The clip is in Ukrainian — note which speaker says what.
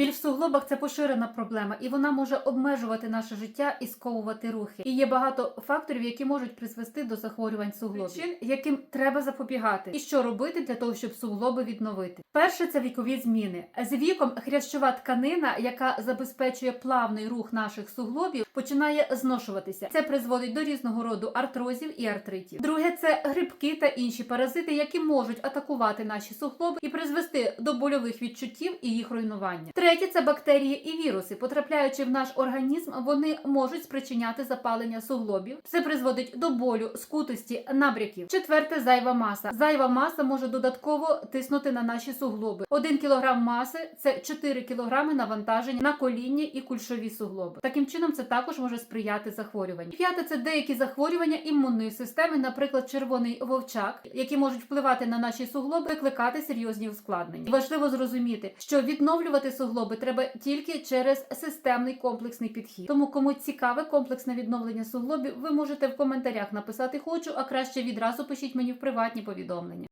Speaker 1: Біль в суглобах це поширена проблема, і вона може обмежувати наше життя і сковувати рухи. І є багато факторів, які можуть призвести до захворювань суглобів, причин, яким треба запобігати, і що робити для того, щоб суглоби відновити. Перше це вікові зміни. З віком хрящова тканина, яка забезпечує плавний рух наших суглобів, починає зношуватися. Це призводить до різного роду артрозів і артритів. Друге це грибки та інші паразити, які можуть атакувати наші суглоби і призвести до больових відчуттів і їх руйнування. Третє це бактерії і віруси. Потрапляючи в наш організм, вони можуть спричиняти запалення суглобів. Це призводить до болю, скутості, набряків. Четверте зайва маса. Зайва маса може додатково тиснути на наші суглоби. Один кілограм маси це 4 кілограми навантаження на колінні і кульшові суглоби. Таким чином, це також може сприяти захворюванню. П'яте це деякі захворювання імунної системи, наприклад, червоний вовчак, які можуть впливати на наші суглоби, викликати серйозні ускладнення. І Важливо зрозуміти, що відновлювати суглоби треба тільки через системний комплексний підхід. Тому, кому цікаве комплексне відновлення суглобів, ви можете в коментарях написати хочу, а краще відразу пишіть мені в приватні повідомлення.